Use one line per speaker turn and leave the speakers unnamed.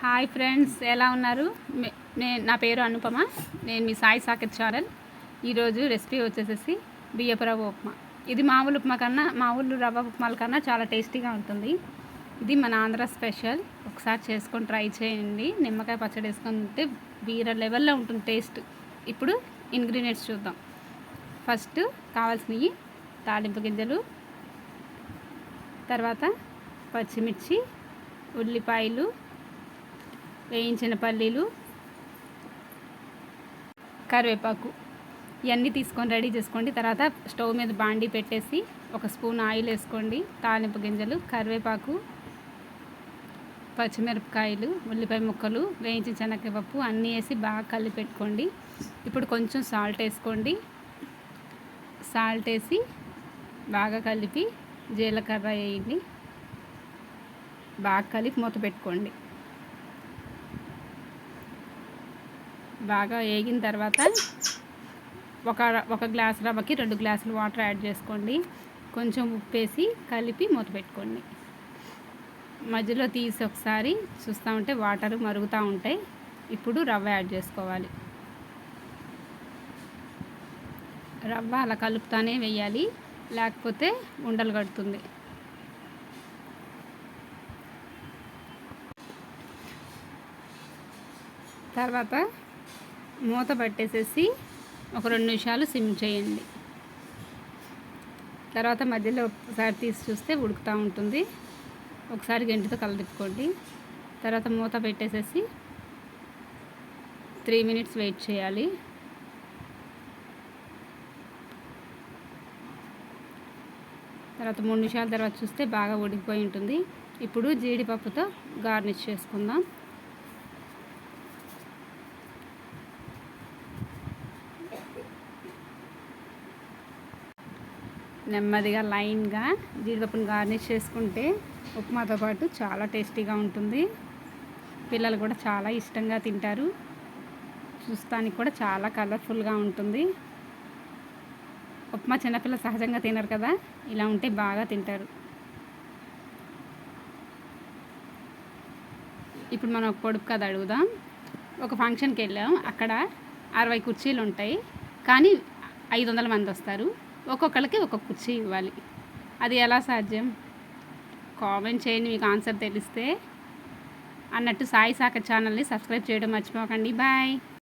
Hi friends ఎలా ఉన్నారు? నేను నా పేరు అనుపమ. నేను మీ సాయి సాకెట్ ఛానల్ ఈరోజు రెసిపీ వచ్చేసేసి బియ్యపు రవ్వ ఉప్మా. ఇది మామూలు ఉప్మా కన్నా మామూలు రవ్వ ఉప్మాల కన్నా చాలా టేస్టీగా ఉంటుంది. ఇది మన ఆంధ్ర స్పెషల్. ఒకసారి చేసుకొని ట్రై చేయండి. నిమ్మకాయ పచ్చడి వేసుకొని ఉంటే వీర లెవెల్లో ఉంటుంది టేస్ట్. ఇప్పుడు ఇంగ్రీడియంట్స్ చూద్దాం. ఫస్ట్ కావాల్సినవి తాలింపు గింజలు తర్వాత పచ్చిమిర్చి ఉల్లిపాయలు వేయించిన పల్లీలు కరివేపాకు ఇవన్నీ తీసుకొని రెడీ చేసుకోండి. తర్వాత స్టవ్ మీద బాండీ పెట్టేసి ఒక స్పూన్ ఆయిల్ వేసుకోండి. తాలింపు గింజలు కరివేపాకు పచ్చిమిరపకాయలు ఉల్లిపాయ ముక్కలు వేయించిన శనగపప్పు అన్నీ వేసి బాగా కలిపి పెట్టుకోండి. ఇప్పుడు కొంచెం సాల్ట్ వేసుకోండి. సాల్ట్ వేసి బాగా కలిపి జీలకర్ర వేయండి. బాగా కలిపి మూత పెట్టుకోండి. బాగా వేగిన తర్వాత ఒక ఒక గ్లాస్ రవ్వకి రెండు గ్లాసులు వాటర్ యాడ్ చేసుకోండి. కొంచెం ఉప్పేసి కలిపి మూత పెట్టుకోండి. మధ్యలో తీసి ఒకసారి చూస్తూ ఉంటే వాటర్ మరుగుతూ ఉంటాయి. ఇప్పుడు రవ్వ యాడ్ చేసుకోవాలి. రవ్వ అలా కలుపుతానే వేయాలి. లేకపోతే ఉండలు కడుతుంది. తర్వాత మూత పట్టేసేసి ఒక రెండు నిమిషాలు సిమ్ చేయండి. తర్వాత మధ్యలో ఒకసారి తీసి చూస్తే ఉడుకుతూ ఉంటుంది. ఒకసారి గంటితో కలదిప్పుకోండి తర్వాత మూత పెట్టేసేసి త్రీ మినిట్స్ వెయిట్ చేయాలి. తర్వాత మూడు నిమిషాల తర్వాత చూస్తే బాగా ఉడికిపోయి ఉంటుంది. ఇప్పుడు జీడిపప్పుతో గార్నిష్ చేసుకుందాం. నెమ్మదిగా లైన్గా జీడిపప్పును గార్నిష్ చేసుకుంటే ఉప్మాతో పాటు చాలా టేస్టీగా ఉంటుంది. పిల్లలు కూడా చాలా ఇష్టంగా తింటారు. చూస్తానికి కూడా చాలా కలర్ఫుల్గా ఉంటుంది. ఉప్మా చిన్నపిల్లలు సహజంగా తినరు కదా ఇలా ఉంటే బాగా తింటారు. ఇప్పుడు మనం ఒక పొడుపు కథ అడుగుదాం. ఒక ఫంక్షన్కి వెళ్ళాం. అక్కడ అరవై కుర్చీలు ఉంటాయి. కానీ ఐదు వందల మంది వస్తారు. ఒక్కొక్కరికి ఒక్కొక్క కుర్చీ ఇవ్వాలి. అది ఎలా సాధ్యం? కామెంట్ చేయండి మీకు ఆన్సర్ తెలిస్తే. అన్నట్టు సాయి సాక ఛానల్ని సబ్స్క్రైబ్ చేయడం మర్చిపోకండి. బాయ్.